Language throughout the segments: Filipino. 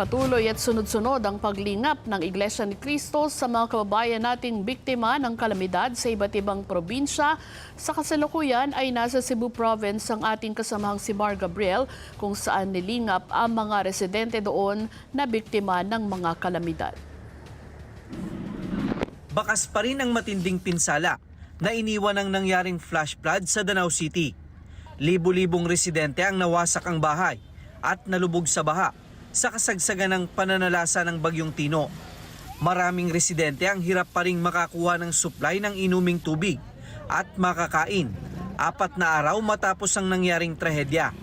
Patuloy at sunod-sunod ang paglingap ng Iglesia ni Cristo sa mga kababayan nating biktima ng kalamidad sa iba't ibang probinsya. Sa kasalukuyan ay nasa Cebu Province ang ating kasamahang si Mar Gabriel kung saan nilingap ang mga residente doon na biktima ng mga kalamidad. bakas pa rin ang matinding pinsala na iniwan ng nangyaring flash flood sa Danau City. Libo-libong residente ang nawasak ang bahay at nalubog sa baha sa kasagsagan ng pananalasa ng Bagyong Tino. Maraming residente ang hirap pa ring makakuha ng supply ng inuming tubig at makakain apat na araw matapos ang nangyaring trahedya.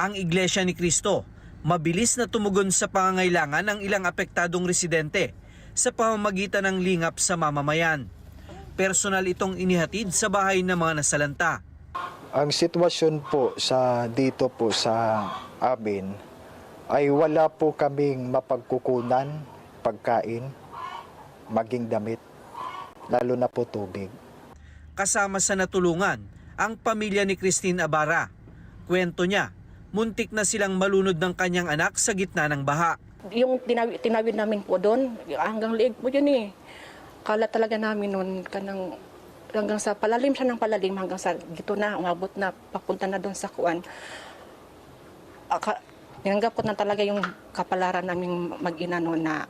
ang Iglesia ni Cristo mabilis na tumugon sa pangangailangan ng ilang apektadong residente sa pamamagitan ng lingap sa mamamayan. Personal itong inihatid sa bahay ng mga nasalanta. Ang sitwasyon po sa dito po sa amin ay wala po kaming mapagkukunan, pagkain, maging damit, lalo na po tubig. Kasama sa natulungan ang pamilya ni Christine Abara. Kwento niya, muntik na silang malunod ng kanyang anak sa gitna ng baha. Yung tinawid, tinawid namin po doon, hanggang liig po yun eh. Kala talaga namin noon kanang hanggang sa palalim siya ng palalim hanggang sa gito na umabot na papunta na doon sa kuan. Aka, ko na talaga yung kapalaran naming mag-ina noon na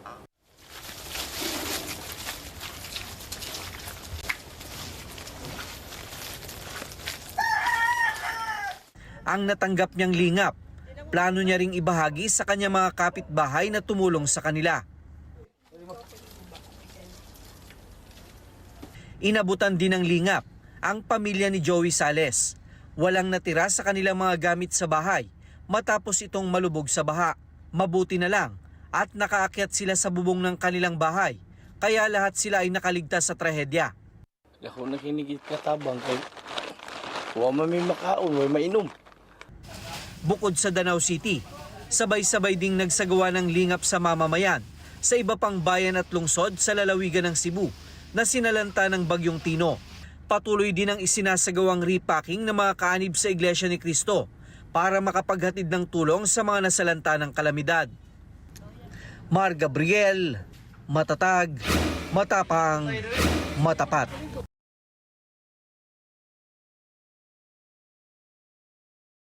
Ang natanggap niyang lingap, plano niya ring ibahagi sa kanya mga kapitbahay na tumulong sa kanila. Inabutan din ng lingap ang pamilya ni Joey Sales. Walang natira sa kanilang mga gamit sa bahay matapos itong malubog sa baha. Mabuti na lang at nakaakyat sila sa bubong ng kanilang bahay kaya lahat sila ay nakaligtas sa trahedya. Ako nakinigit katabang kay Wa man may makaon, may mainom. Bukod sa Danau City, sabay-sabay ding nagsagawa ng lingap sa mamamayan sa iba pang bayan at lungsod sa lalawigan ng Cebu na sinalanta ng Bagyong Tino. Patuloy din ang isinasagawang repacking ng mga kaanib sa Iglesia ni Cristo para makapaghatid ng tulong sa mga nasalanta ng kalamidad. Mar Gabriel, matatag, matapang, matapat.